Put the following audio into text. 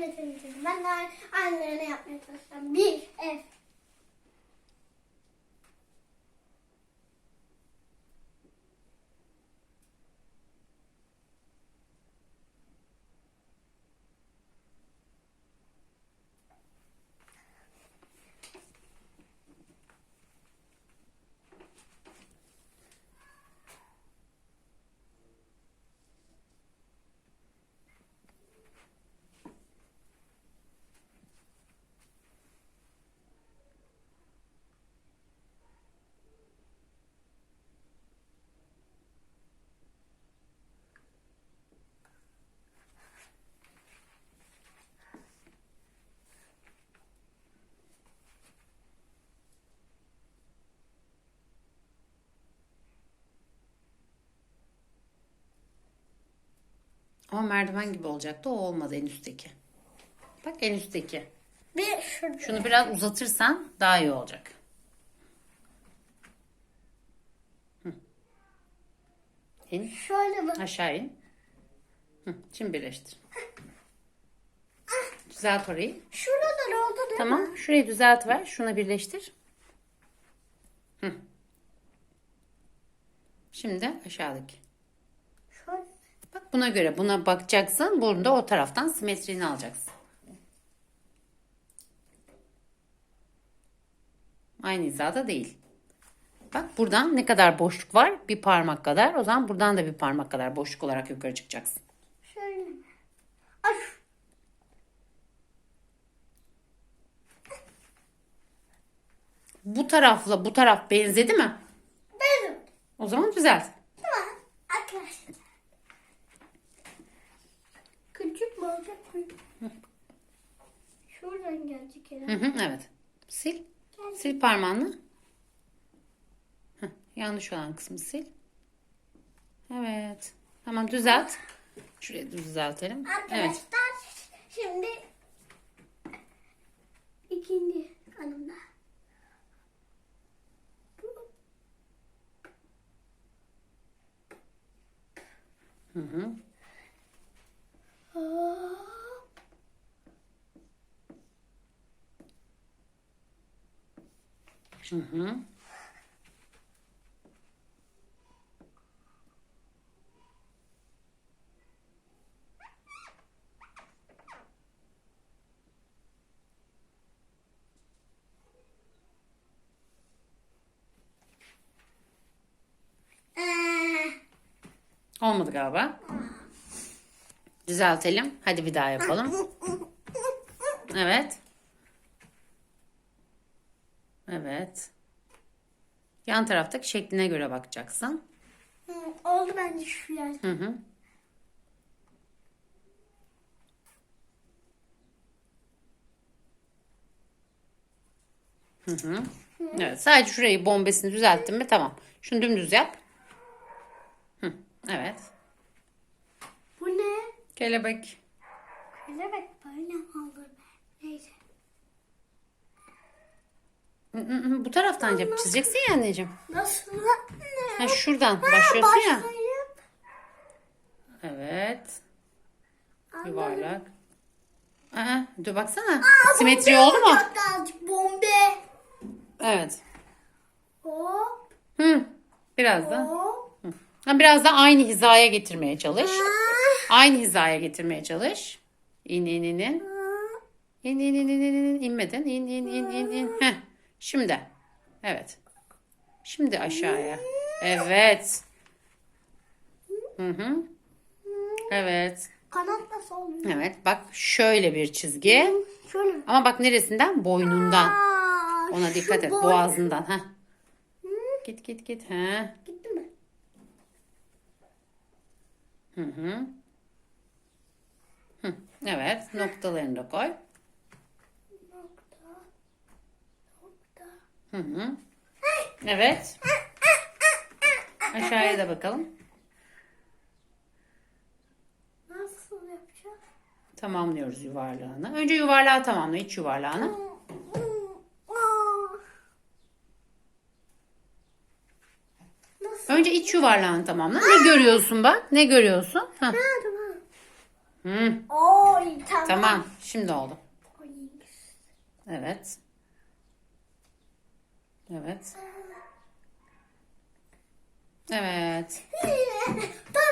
simetrini çizdim. Ben de aynılarını yapmaya çalışacağım. Bir ev. Ama merdiven gibi olacaktı. O olmadı en üstteki. Bak en üstteki. Bir şurada. Şunu biraz uzatırsan daha iyi olacak. Hı. İn. Şöyle bak. Aşağı in. Hı. Şimdi birleştir. Düzelt orayı. Şuradan oldu değil mi? Tamam. Şurayı düzelt ver. Şuna birleştir. Hı. Şimdi aşağıdaki. Buna göre buna bakacaksın. Burada o taraftan simetrini alacaksın. Aynı hizada değil. Bak buradan ne kadar boşluk var? Bir parmak kadar. O zaman buradan da bir parmak kadar boşluk olarak yukarı çıkacaksın. Şöyle. Ay. Bu tarafla bu taraf benzedi mi? Benim. O zaman düzelt. Tamam. Arkadaşlar. Mı? Şuradan gelecek herhalde. hı, evet. Sil. Sil parmağını. Heh, yanlış olan kısmı sil. Evet. Tamam düzelt. Şurayı düzeltelim. Arkadaşlar Evet. şimdi ikinci kanımda. Hı hı. Hı hı. Olmadı galiba. Düzeltelim. Hadi bir daha yapalım. Evet. Evet. Yan taraftaki şekline göre bakacaksın. hı, oldu bence şu yer. Hı hı. Hı hı. Evet, sadece şurayı bombesini düzelttin mi? Tamam. Şunu dümdüz yap. Hı, evet. Bu ne? Kelebek. Kelebek böyle mi olur be? Neyse. Hı, hı, hı. Bu taraftan yap. Çizeceksin ya anneciğim. Nasıl lan? Ha, şuradan başlıyorsun ya. Başlayıp Evet. Anladım. Yuvarlak. Aa, dur baksana. Aa, Simetri oldu mu? bombe. Evet. Hop Hı. Biraz da. Ha, biraz da aynı hizaya getirmeye çalış. Ah, Aynı hizaya getirmeye çalış. İn in in in. ah. İn in in in in in. İnmedin. İn in in in in. Heh. Şimdi. Evet. Şimdi aşağıya. Evet. Hı hı. Evet. Kanat nasıl oluyor? Evet. Bak şöyle bir çizgi. Şöyle. Ama bak neresinden? Boynundan. Aa, Ona dikkat et. boy- Boğazından. Heh. Git git git. Heh. Gitti mi? Hı hı. Hı. Evet. Noktalarını da koy. Hı. Evet. Aşağıya da bakalım. Nasıl yapacağız? Tamamlıyoruz yuvarlağını. Önce yuvarlağı tamamla. iç yuvarlağını. Nasıl? Önce iç yuvarlağını tamamla. Ne görüyorsun bak? Ne görüyorsun? Ha. Oo Oy tamam. Tamam. Şimdi oldu. Evet. Evet. Evet.